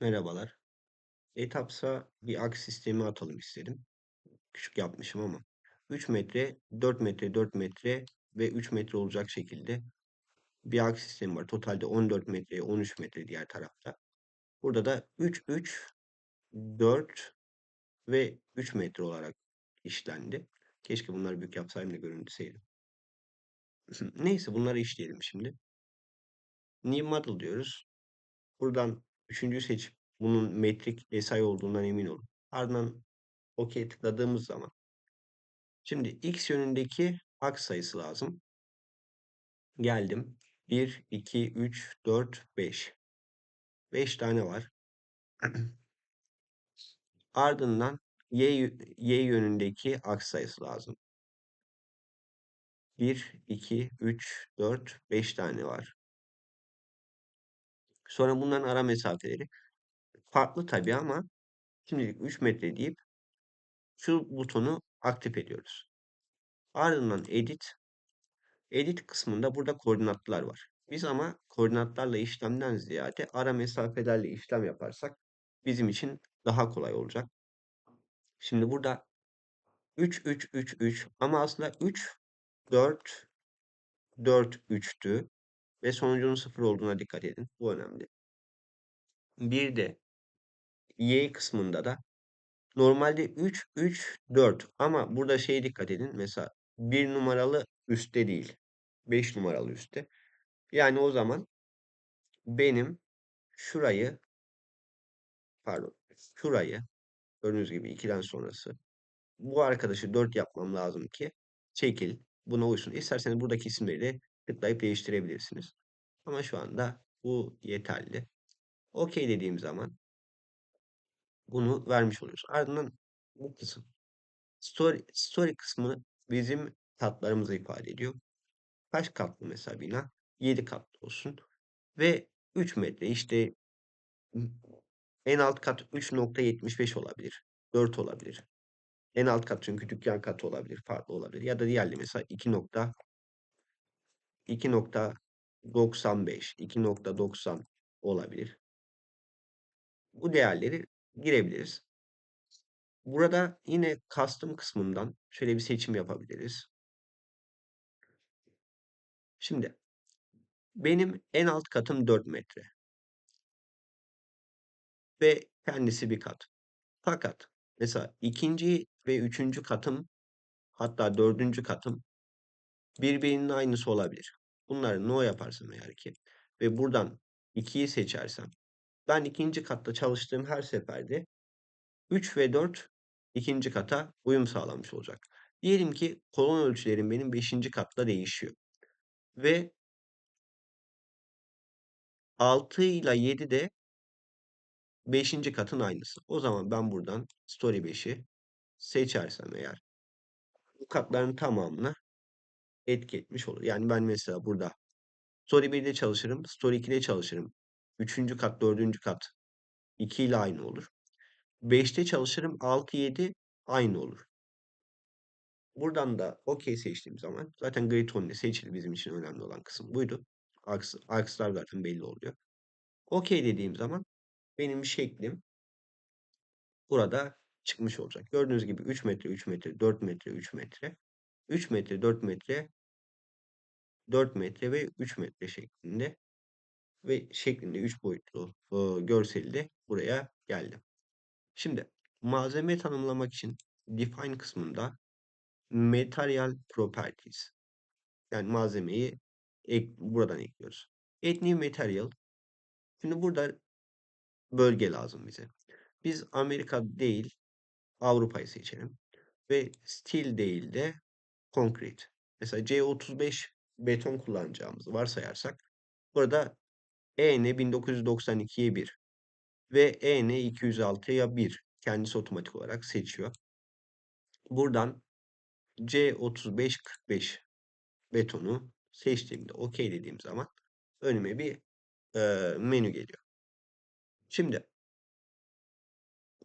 Merhabalar. Etapsa bir aks sistemi atalım istedim. Küçük yapmışım ama. 3 metre, 4 metre, 4 metre ve 3 metre olacak şekilde bir aks sistemi var. Totalde 14 metreye 13 metre diğer tarafta. Burada da 3, 3, 4 ve 3 metre olarak işlendi. Keşke bunları büyük yapsaydım da görüntüseydim. Neyse bunları işleyelim şimdi. New model diyoruz. Buradan üçüncüyü seçip bunun metrik SI olduğundan emin olun. Ardından OK tıkladığımız zaman şimdi x yönündeki aks sayısı lazım. Geldim. 1, 2, 3, 4, 5. 5 tane var. Ardından y, y yönündeki aks sayısı lazım. 1, 2, 3, 4, 5 tane var. Sonra bunların ara mesafeleri farklı tabii ama şimdilik 3 metre deyip şu butonu aktif ediyoruz. Ardından edit. Edit kısmında burada koordinatlar var. Biz ama koordinatlarla işlemden ziyade ara mesafelerle işlem yaparsak bizim için daha kolay olacak. Şimdi burada 3, 3, 3, 3 ama aslında 3, 4, 4, 3'tü ve sonucunun 0 olduğuna dikkat edin. Bu önemli. Bir de y kısmında da normalde 3, 3, 4 ama burada şeye dikkat edin. Mesela 1 numaralı üstte değil. 5 numaralı üstte. Yani o zaman benim şurayı pardon şurayı gördüğünüz gibi 2'den sonrası bu arkadaşı 4 yapmam lazım ki çekil buna uysun. İsterseniz buradaki isimleri de tıklayıp değiştirebilirsiniz. Ama şu anda bu yeterli. OK dediğim zaman bunu vermiş oluyoruz. Ardından bu kısım story, story kısmı bizim katlarımızı ifade ediyor. Kaç katlı mesela bina? 7 katlı olsun. Ve 3 metre işte en alt kat 3.75 olabilir. 4 olabilir. En alt kat çünkü dükkan katı olabilir. Farklı olabilir. Ya da diğerli mesela 2 nokta 2.95 2.90 olabilir. Bu değerleri girebiliriz. Burada yine custom kısmından şöyle bir seçim yapabiliriz. Şimdi benim en alt katım 4 metre. Ve kendisi bir kat. Fakat mesela ikinci ve üçüncü katım hatta dördüncü katım birbirinin aynısı olabilir. Bunları no yaparsam eğer ki ve buradan 2'yi seçersem ben ikinci katta çalıştığım her seferde 3 ve 4 ikinci kata uyum sağlamış olacak. Diyelim ki kolon ölçülerim benim 5. katta değişiyor. Ve 6 ile 7 de 5. katın aynısı. O zaman ben buradan story 5'i seçersem eğer bu katların tamamını etki etmiş olur. Yani ben mesela burada Story 1'de çalışırım. Story 2'de çalışırım. Üçüncü kat, dördüncü kat 2 ile aynı olur. 5'te çalışırım. 6, 7 aynı olur. Buradan da OK seçtiğim zaman zaten grid tone seçili bizim için önemli olan kısım buydu. Aks, akslar zaten belli oluyor. OK dediğim zaman benim şeklim burada çıkmış olacak. Gördüğünüz gibi 3 metre, 3 metre, 4 metre, 3 metre, 3 metre, 4 metre, 4 metre ve 3 metre şeklinde ve şeklinde 3 boyutlu e, görseli de buraya geldi. Şimdi malzeme tanımlamak için define kısmında material properties yani malzemeyi ek, buradan ekliyoruz. New material. Şimdi burada bölge lazım bize. Biz Amerika değil Avrupa'yı seçelim. Ve steel değil de concrete. Mesela C35 beton kullanacağımızı varsayarsak burada EN 1992'ye 1 ve EN 206'ya 1 kendisi otomatik olarak seçiyor. Buradan C3545 betonu seçtiğimde OK dediğim zaman önüme bir e, menü geliyor. Şimdi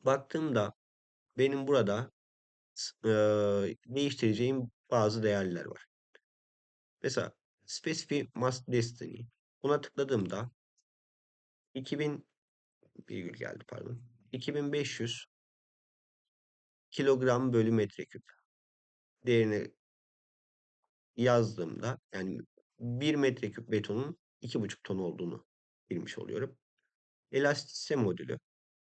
baktığımda benim burada e, değiştireceğim bazı değerler var. Mesela Specify Must Destiny. Buna tıkladığımda 2000 virgül geldi pardon. 2500 kilogram bölü metreküp değerini yazdığımda yani 1 metreküp betonun 2,5 ton olduğunu bilmiş oluyorum. Elastisite modülü.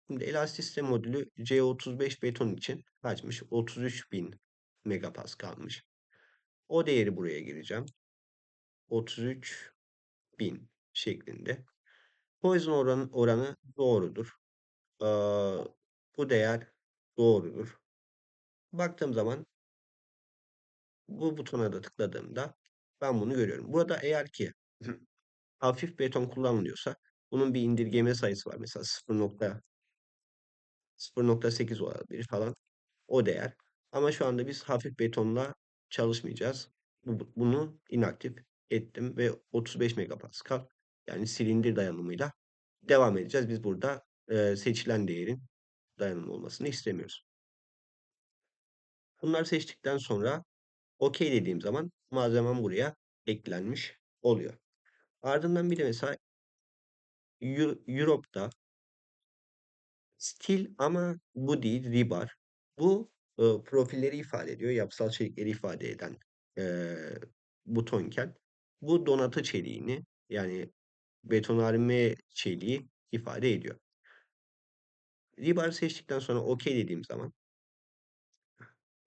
Şimdi elastisite modülü C35 beton için kaçmış? 33.000 megapaskalmış. O değeri buraya gireceğim. 33.000 şeklinde. Poison oranı, oranı doğrudur. Ee, bu değer doğrudur. Baktığım zaman bu butona da tıkladığımda ben bunu görüyorum. Burada eğer ki hafif beton kullanılıyorsa bunun bir indirgeme sayısı var. Mesela 0.8 olabilir falan o değer. Ama şu anda biz hafif betonla çalışmayacağız. Bunu inaktif ettim ve 35 megapascal yani silindir dayanımıyla devam edeceğiz. Biz burada e, seçilen değerin dayanımlı olmasını istemiyoruz. Bunları seçtikten sonra OK dediğim zaman malzemem buraya eklenmiş oluyor. Ardından bir de mesela Europe'da stil ama bu değil rebar. Bu e, profilleri ifade ediyor. Yapısal çelikleri ifade eden e, butonken bu donatı çeliğini yani betonarme çeliği ifade ediyor. Rebar seçtikten sonra OK dediğim zaman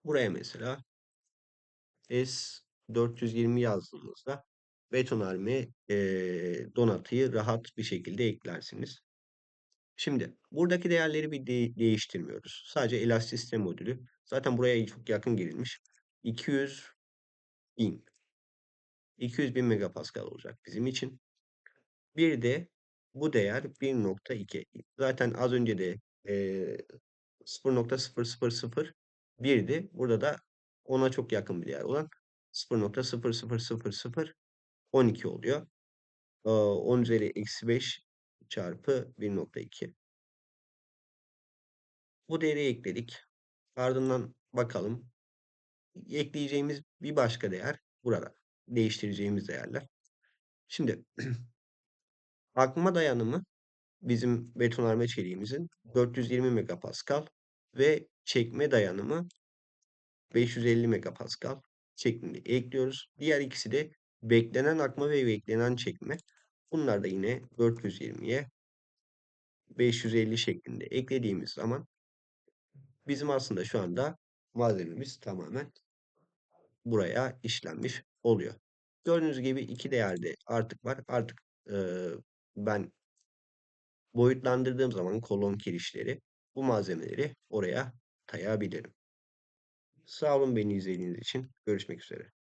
buraya mesela S420 yazdığımızda betonarme e, donatıyı rahat bir şekilde eklersiniz. Şimdi buradaki değerleri bir de değiştirmiyoruz. Sadece elastisite modülü. Zaten buraya çok yakın girilmiş. 200 bin. 200 bin megapascal olacak bizim için. Bir de bu değer 1.2. Zaten az önce de e, 0.0001'di. Burada da ona çok yakın bir değer olan 0.00012 oluyor. 10 üzeri eksi 5 çarpı 1.2. Bu değeri ekledik. Ardından bakalım. Ekleyeceğimiz bir başka değer burada. Değiştireceğimiz değerler. Şimdi akma dayanımı bizim betonarme çeliğimizin 420 megapascal ve çekme dayanımı 550 megapascal şeklinde ekliyoruz. Diğer ikisi de beklenen akma ve beklenen çekme. Bunlar da yine 420'ye 550 şeklinde eklediğimiz zaman bizim aslında şu anda malzememiz tamamen buraya işlenmiş oluyor. Gördüğünüz gibi iki değerde artık var. Artık e, ben boyutlandırdığım zaman kolon kirişleri bu malzemeleri oraya tayabilirim. Sağ olun beni izlediğiniz için. Görüşmek üzere.